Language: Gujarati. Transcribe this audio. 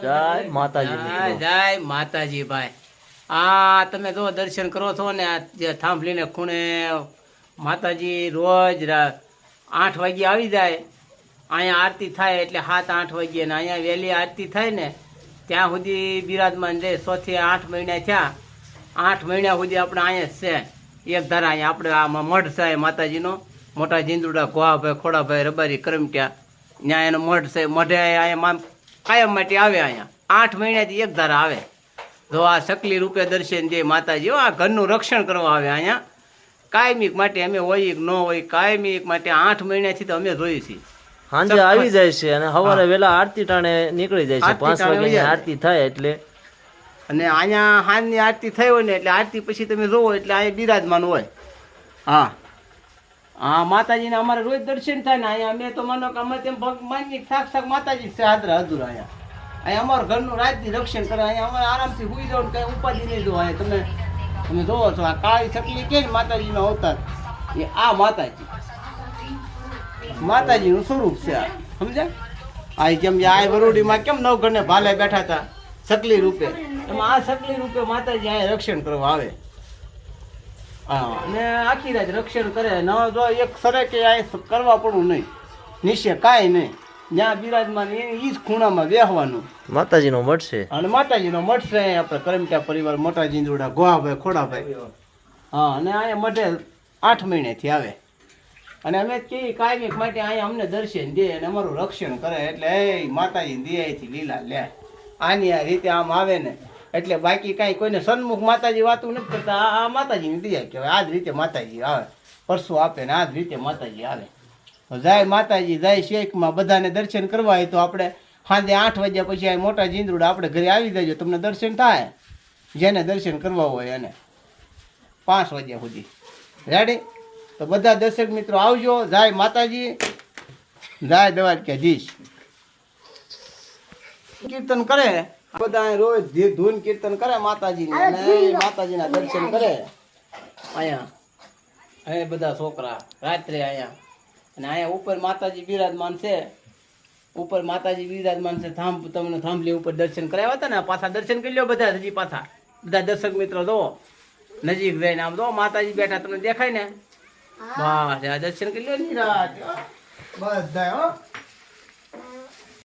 જય માતાજી જય માતાજી ભાઈ. આ તમે જો દર્શન કરો છો ને આ જે થાંભલીને ખૂણે માતાજી રોજ આઠ વાગે આવી જાય. અહીંયા આરતી થાય એટલે સાત આઠ વાગે ને અહીંયા વહેલી આરતી થાય ને ત્યાં સુધી બિરાજમાન રહે. સોથી આઠ મહિના થયા. આઠ મહિના સુધી આપણે અહીંયા છે. એક ધારા અહીંયા આપણે આમાં મઢ છે માતાજીનો. મોટા જીંદુડા ગોવાભાઈ ખોડાભાઈ રબારી કરમટ્યા. ત્યાં એનો મઢ છે. મઢે અહીંયા મામ- કાયમ માટે આવે અહીંયા. આઠ મહિનાથી એક ધારા આવે. તો આ સકલી રૂપે દર્શન જે માતાજી આ ઘરનું રક્ષણ કરવા આવે અહીંયા. કાયમિક માટે અમે હોય ન હોય કાયમિક માટે આઠ મહિનાથી તો અમે જોઈએ છીએ. સાંજે આવી જાય છે અને સવારે વેલા આરતી ટાણે નીકળી જાય છે. પાંચ વાગે આરતી થાય એટલે. અને અહીંયા હાનની આરતી થઈ હોય ને એટલે આરતી પછી તમે જોવો એટલે અહીંયા બિરાજમાન હોય. હા. હા, માતાજીને અમારે રોજ દર્શન થાય ને અહીંયા અમે તો માનો કે અમે તેમ ભગ માની સાક્ષાત માતાજી છે હાજરા અધૂરા અહીંયા. અહીંયા અમારું ઘરનું રાજથી રક્ષણ કરે, અહીંયા અમારે આરામથી સુઈ જાવ કઈ ઉપાધિ નહીં જોવા અહીંયા તમે તમે જોવો છો, આ કાળી ચકલી કે ને માતાજીનો અવતાર. એ આ માતાજી. માતાજીનું સ્વરૂપ છે આ. સમજ્યા? આ જેમ આ વરુડીમાં કેમ નવ નવઘરને ભાલે બેઠા હતા? સકલી રૂપે. એમાં આ સકલી રૂપે માતાજી અહીંયા રક્ષણ કરવા આવે. અને આખી રાત રક્ષણ કરે. ન જો એક સરે કે આ કરવા પડવું નહીં. નિશ્ચય કાંઈ નહીં. જ્યાં બિરાજમાન એ જ ખૂણામાં બેહવાનું. માતાજીનો મઠ છે. અને માતાજીનો મઠ છે. આપણે કરમટા પરિવાર મોટા જીંદુડા ગોહાભાઈ ખોડાભાઈ હા અને અહીંયા મઢે આઠ મહિનેથી આવે. અને અમે કે કાયમિક માટે અહીંયા અમને દર્શન દે અને અમારું રક્ષણ કરે. એટલે એ માતાજી દિયાથી લીલા લે. આની આ રીતે આમ આવે ને એટલે બાકી કાંઈ કોઈને સન્મુખ માતાજી વાતું નથી કરતા. આ- માતાજીની દયા કહેવાય. આ જ રીતે માતાજી આવે. પરસો આપે ને આ જ રીતે માતાજી આવે. જય માતાજી, જાય શેખમાં બધાને દર્શન કરવા હોય તો આપણે સાંજે આઠ વાગ્યા પછી આ મોટા જીંદરૂડ આપણે ઘરે આવી જજો તમને દર્શન થાય. જેને દર્શન કરવા હોય એને. પાંચ વાગ્યા સુધી. રેડી તો બધા દર્શક મિત્રો આવજો. જાય માતાજી. જાય દવા કે જીશ કીર્તન કરે. બધા રોજ ધૂન કીર્તન કરે માતાજીની માતાજી ના દર્શન કરે. અહીંયા અહીં બધા છોકરા રાત્રે અહીંયા. અને અહીંયા ઉપર માતાજી બિરાજમાન છે. ઉપર માતાજી બિરાજમાન છે થાંભ તમને થાંભલી ઉપર દર્શન કરાવ્યા હતા ને પાછા દર્શન કરી લો બધા હજી પાછા. બધા દર્શક મિત્રો જો નજીક જઈને આમ જો માતાજી બેઠા તમને દેખાય ને. બસ દર્શન કરી લ્યો નિરાત બધા હો.